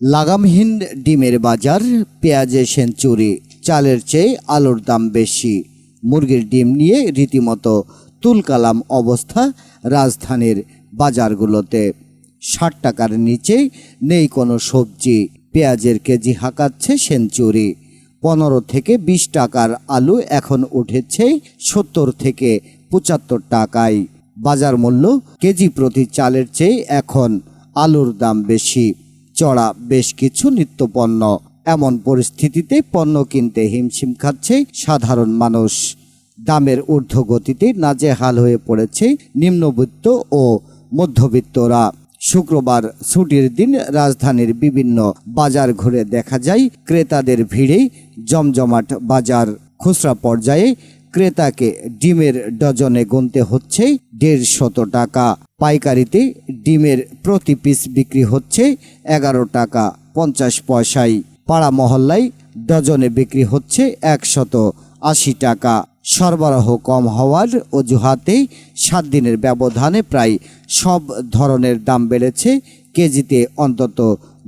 লাগামহীন ডিমের বাজার, পেঁয়াজে সেঞ্চুরি, চালের চেয়ে আলুর দাম বেশি। মুরগির ডিম নিয়ে রীতিমতো তুলকালাম অবস্থা রাজধানীর বাজারগুলোতে। ষাট টাকার নিচে নেই কোনো সবজি, পেঁয়াজের কেজি হাঁকাচ্ছে সেঞ্চুরি। পনেরো থেকে বিশ টাকার আলু এখন উঠেছে সত্তর থেকে পঁচাত্তর টাকায়। বাজার মূল্য কেজি প্রতি চালের চেয়ে এখন আলুর দাম বেশি। চড়া বেশ কিছু নিত্যপণ্য। এমন পরিস্থিতিতে পণ্য কিনতে হিমশিম খাচ্ছে সাধারণ মানুষ। দামের ঊর্ধ্বগতিতে নাজেহাল হয়ে পড়েছে নিম্নবিত্ত ও মধ্যবিত্তরা। শুক্রবার ছুটির দিন রাজধানীর বিভিন্ন বাজার ঘুরে দেখা যায় ক্রেতাদের ভিড়ে জমজমাট বাজার। খুচরা পর্যায়ে ক্রেতাকে ডিমের ডজনে গুনতে হচ্ছে দেড় শত টাকা। পাইকারিতে ডিমের প্রতি পিস বিক্রি হচ্ছে এগারো টাকা পঞ্চাশ পয়সায়। পাড়া মহল্লায় ডজনে বিক্রি হচ্ছে একশত আশি টাকা। সরবরাহ কম হওয়ার অজুহাতে সাত দিনের ব্যবধানে প্রায় সব ধরনের দাম বেড়েছে। কেজিতে অন্তত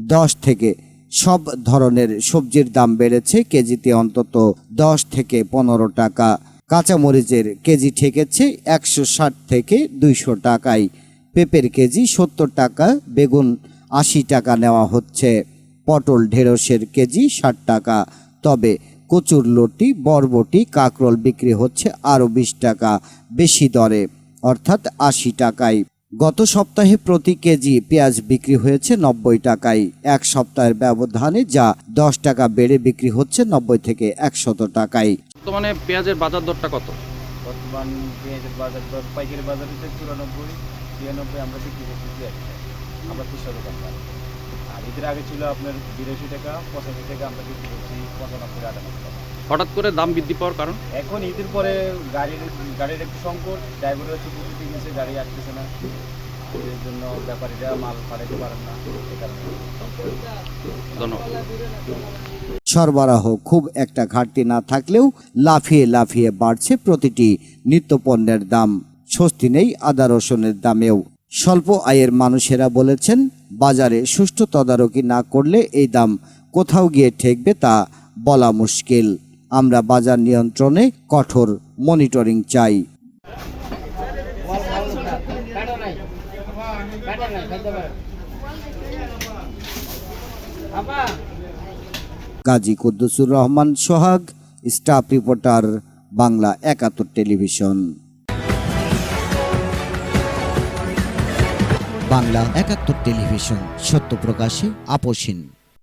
দশ থেকে সব ধরনের সবজির দাম বেড়েছে। কেজিতে অন্তত দশ থেকে পনেরো টাকা। কাঁচামরিচের কেজি ঠেকেছে একশো ষাট থেকে দুইশো টাকায়। পেঁপের কেজি সত্তর টাকা, বেগুন আশি টাকা নেওয়া হচ্ছে। পটল ঢেঁড়সের কেজি ষাট টাকা, তবে কচুর লটি, বরবটি, কাকরোল বিক্রি হচ্ছে আরও বিশ টাকা বেশি দরে, অর্থাৎ আশি টাকায়। গত সপ্তাহে প্রতি কেজি পেঁয়াজ বিক্রি হয়েছে নব্বই টাকায়। এক সপ্তাহের ব্যবধানে যা দশ টাকা বেড়ে বিক্রি হচ্ছে নব্বই থেকে একশত টাকায়। বর্তমানে পেঁয়াজের বাজার দরটা কত? বর্তমান পেঁয়াজের বাজার দর পাইকারি বাজার হচ্ছে চুরানব্বই তিরানব্বই আমরা বিক্রি করছি একটা আমরা খুচরা দোকানদার আর এদের আগে ছিল আপনার বিরাশি টাকা পঁচাশি টাকা আমরা বিক্রি করছি পঁচানব্বই আটানব্বই টাকা। হঠাৎ করে দাম বৃদ্ধি পাওয়ার কারণ? এখন ঈদের পরে গাড়ির গাড়ির একটু সংকট ড্রাইভারের হচ্ছে গাড়ি আসতেছে না। এর জন্য ব্যাপারীরা মাল পাঠাতে পারেন না। সরবরাহ খুব একটা ঘাটতি না থাকলেও লাফিয়ে লাফিয়ে বাড়ছে প্রতিটি নিত্যপণ্যের দাম। স্বস্তি নেই আদা রসুনের দামেও। স্বল্প আয়ের মানুষেরা বলেছেন, বাজারে সুষ্ঠু তদারকি না করলে এই দাম কোথাও গিয়ে ঠেকবে তা বলা মুশকিল। আমরা বাজার নিয়ন্ত্রণে কঠোর মনিটরিং চাই। Gazi Kuddusur Rahman Sohag, staff reporter, Bangla Ekattor television. Bangla একাত্তর টেলিভিশন, সত্য প্রকাশে আপোষহীন